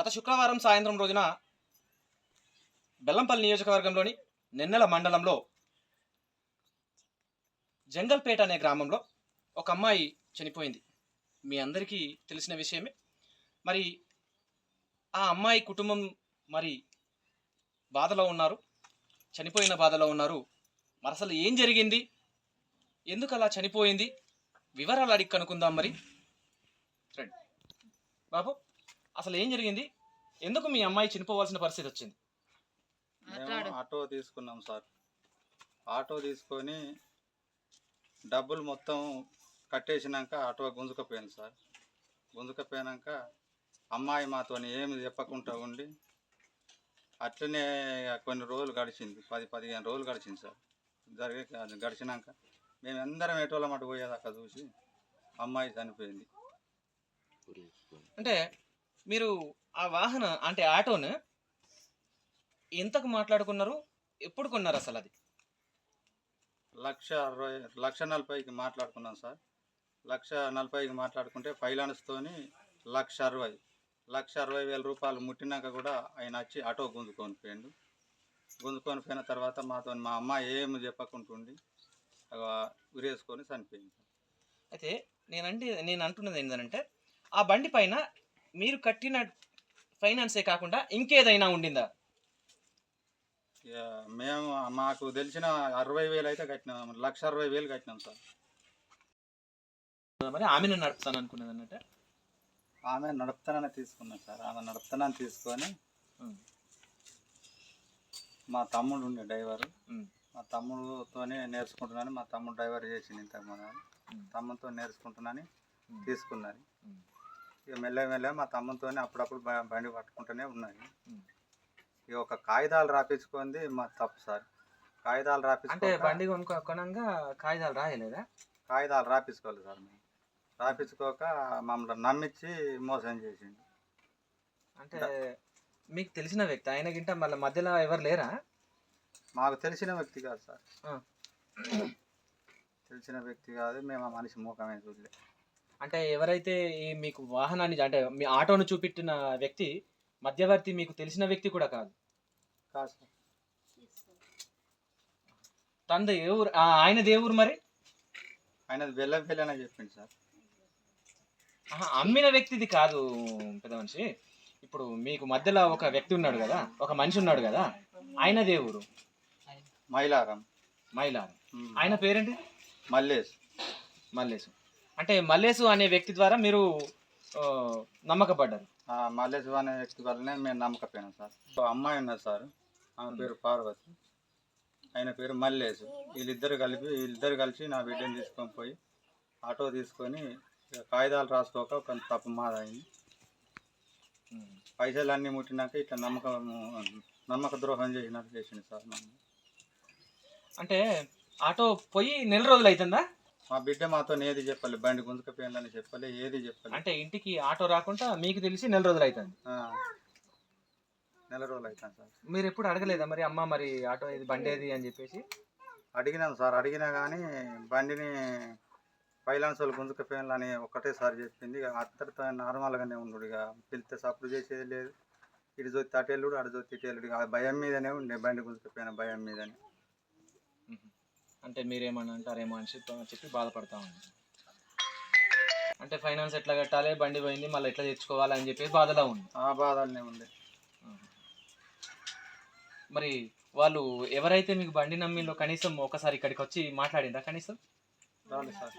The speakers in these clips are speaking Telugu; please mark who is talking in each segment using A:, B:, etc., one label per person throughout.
A: గత శుక్రవారం సాయంత్రం రోజున బెల్లంపల్లి నియోజకవర్గంలోని నిన్నెల మండలంలో జంగల్పేట అనే గ్రామంలో ఒక అమ్మాయి చనిపోయింది. మీ అందరికీ తెలిసిన విషయమే. మరి ఆ అమ్మాయి కుటుంబం మరి బాధలో ఉన్నారు చనిపోయిన బాధలో ఉన్నారు. మరి అసలు ఏం జరిగింది? ఎందుకు అలా చనిపోయింది? వివరాలు అడిగి కనుక్కుందాం మరి. రండి. బాబు. అసలు ఏం జరిగింది? ఎందుకు మీ అమ్మాయి చనిపోవాల్సిన పరిస్థితి వచ్చింది?
B: మేము ఆటో తీసుకున్నాం సార్. ఆటో తీసుకొని డబ్బులు మొత్తం కట్టేసినాక ఆటో గుంజుకపోయింది సార్. గుంజుకపోయినాక అమ్మాయి మాతో ఏమి చెప్పకుండా ఉండి అట్లనే కొన్ని రోజులు గడిచింది. పది పదిహేను రోజులు గడిచింది సార్. జరిగే గడిచినాక మేము అందరం ఎటోళ్ళ మాట పోయేదాకా చూసి అమ్మాయి చనిపోయింది.
A: అంటే మీరు ఆ వాహన అంటే ఆటోను ఎంతకు మాట్లాడుకున్నారు? ఎప్పుడు కొన్నారు అసలు అది?
B: లక్ష అరవై లక్ష నలభైకి మాట్లాడుకున్నాం సార్. లక్ష నలభైకి మాట్లాడుకుంటే ఫైనాన్స్తోని లక్ష అరవై. లక్ష అరవై వేల రూపాయలు ముట్టినాక కూడా ఆయన వచ్చి ఆటో గుంజుకొని పోయిండు. గుంజుకొని పోయిన తర్వాత మాతో మా అమ్మ ఏమి చెప్పకుంటుండి అగ ఉరేసుకొని చనిపోయింది
A: అయితే నేనంటే నేను అంటున్నది ఏంటంటే ఆ బండి పైన మీరు కట్టిన ఫైనాన్సే కాకుండా ఇంకేదైనా ఉండిందా?
B: మేము మాకు తెలిసిన అరవై వేలు అయితే కట్టినాం. లక్ష అరవై వేలు కట్టినాం సార్.
A: మరి ఆమెను నడుపుతాను అనుకున్నది అన్నట్టు?
B: ఆమె నడుపుతానని తీసుకున్నాం సార్. ఆమె నడుపుతానని తీసుకొని మా తమ్ముడు ఉండే డ్రైవరు. మా తమ్ముడుతోనే నేర్చుకుంటున్నాను. మా తమ్ముడు డ్రైవర్ చేసింది ఇంతకు ముందు తమ్ముడితో నేర్చుకుంటున్నాను
A: మ్మ్.
B: ఇక మెల్ల మెల్ల మా తమ్ముడితోనే అప్పుడప్పుడు బండి పట్టుకుంటూనే ఉన్నాయి. ఇక ఒక కాగితాలు రాపించుకుంది మా తప్పు సార్. కాగితాలు
A: అంటే
B: రాపించుకో
A: బండి కొనుక్కో కొనంగా కాగితాలు రాయలేదా?
B: కాగితాలు రాపించుకోవాలి సార్ మేము. రాపించుకోక మమ్మల్ని నమ్మించి మోసం చేసిండు.
A: అంటే మీకు తెలిసిన వ్యక్తి ఆయన గింట మళ్ళీ మధ్యలో ఎవరు లేరా?
B: మాకు తెలిసిన వ్యక్తి కాదు సార్. తెలిసిన వ్యక్తి కాదు మేము ఆ మనిషి ముఖమే చూడలే.
A: అంటే ఎవరైతే ఈ మీకు వాహనాన్ని అంటే మీ ఆటోను చూపెట్టిన వ్యక్తి మధ్యవర్తి మీకు తెలిసిన వ్యక్తి కూడా కాదు.
B: కాదు. సార్
A: తనది ఏ ఊరు ఆ, ఆయనది ఏ ఊరు మరి
B: అని చెప్పింది సార్.
A: ఆహా, అమ్మిన వ్యక్తిది కాదు పెద్ద మనిషి. ఇప్పుడు మీకు మధ్యలో ఒక వ్యక్తి ఉన్నాడు కదా ఒక మనిషి ఉన్నాడు కదా ఆయనది ఏ ఊరు
B: మైలారం.
A: మైలారం. ఆయన పేరేంటి?
B: మల్లేష్
A: మల్లేసు అంటే మల్లేసు అనే వ్యక్తి ద్వారా మీరు నమ్మకపడ్డారు?
B: ఆ మల్లేష్ అనే వ్యక్తి వల్లనే మేము నమ్మకపోయినాం సార్. ఒక అమ్మాయి ఉన్నది సార్. ఆమె పేరు పార్వతి. ఆయన పేరు మల్లేష్ వీళ్ళిద్దరు కలిపి వీళ్ళిద్దరు కలిసి నా బిడ్డని తీసుకొని పోయి ఆటో తీసుకొని కాగితాలు రాసుకోక కొంత తప్పు మాదైంది. పైసలు అన్నీ ముట్టినాక ఇట్లా నమ్మకం నమ్మక ద్రోహం చేసినట్టు చేసింది సార్ నన్ను.
A: అంటే ఆటో పోయి నెల రోజులు అవుతుందా
B: మా బిడ్డ మాతో ఏది చెప్పాలి? బండి గుంజుకపోయిందని చెప్పాలి ఏది చెప్పాలి?
A: అంటే ఇంటికి ఆటో రాకుండా మీకు తెలిసి నెల రోజులు అవుతుంది.
B: నెల రోజులు అవుతాను సార్.
A: మీరు ఎప్పుడు అడగలేదా మరి అమ్మ మరి ఆటో ఇది బండి ఏది అని చెప్పేసి?
B: అడిగినాం సార్. అడిగినా కానీ బండిని ఫైనాన్స్ వాళ్ళు గుంజుకపోయాలని ఒకటేసారి చెప్పింది. అత్తడితో నార్మల్గానే ఉండు. ఇక పిలిస్తే సప్పుడు చేసేది లేదు. ఇటు అటెల్లుడు అటు జొత్తి ఇటెల్లుడు ఇక ఆ భయం మీదనే ఉండే బండి గుంజుకపోయిన భయం మీదనే.
A: అంటే మీరేమన్నా అంటారేమో అని చెప్పి చెప్పి బాధపడతా ఉంది అంటే ఫైనాన్స్ ఎట్లా కట్టాలి? బండి పోయింది మళ్ళీ ఎట్లా తెచ్చుకోవాలి అని చెప్పి బాధలో ఉంది
B: ఆ బాధలనే ఉండే
A: మరి వాళ్ళు ఎవరైతే మీకు బండి నమ్మిలో కనీసం ఒకసారి ఇక్కడికి వచ్చి మాట్లాడిందా కనీసం?
B: రాలే సార్.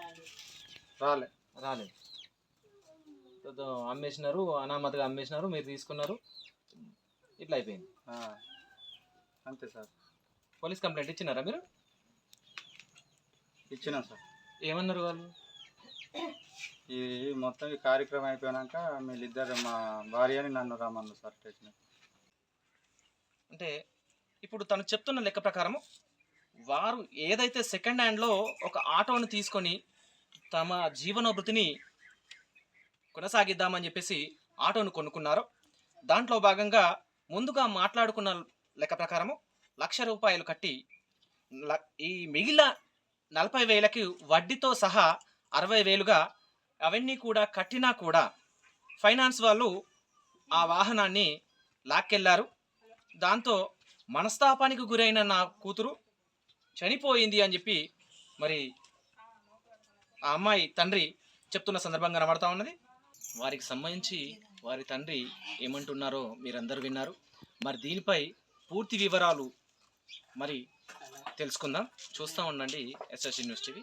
B: రాలే.
A: రాలేదు అమ్మేసినారు అనామతిగా అమ్మేసినారు మీరు తీసుకున్నారు. ఇట్లా అయిపోయింది.
B: అంతే సార్.
A: పోలీస్ కంప్లైంట్ ఇచ్చినారా మీరు?
B: ఇచ్చినాం సార్.
A: ఏమన్నారు వాళ్ళు?
B: ఈ మొత్తం ఈ కార్యక్రమం అయిపోయాక వీళ్ళిద్దరు మా భార్యని నన్ను రమ్మన్నారు సార్ స్టేషన్.
A: అంటే ఇప్పుడు తను చెప్తున్న లెక్క ప్రకారం వారు ఏదైతే సెకండ్ హ్యాండ్లో ఒక ఆటోను తీసుకొని తమ జీవనోభృతిని కొనసాగిద్దామని చెప్పేసి ఆటోను కొనుక్కున్నారో దాంట్లో భాగంగా ముందుగా మాట్లాడుకున్న లెక్క ప్రకారము లక్ష రూపాయలు కట్టి ఈ మిగిలిన నలభై వేలకి వడ్డీతో సహా అరవై వేలుగా అవన్నీ కూడా కట్టినా కూడా ఫైనాన్స్ వాళ్ళు ఆ వాహనాన్ని లాక్కెళ్ళారు. దాంతో మనస్తాపానికి గురైన నా కూతురు చనిపోయింది అని చెప్పి మరి ఆ అమ్మాయి తండ్రి చెప్తున్న సందర్భంగా కనబడతా ఉన్నది. వారికి సంబంధించి వారి తండ్రి ఏమంటున్నారో మీరందరూ విన్నారు. మరి దీనిపై పూర్తి వివరాలు మరి తెలుసుకుందాం. చూస్తూ ఉండండి ఎస్ఎస్ న్యూస్ టీవీ.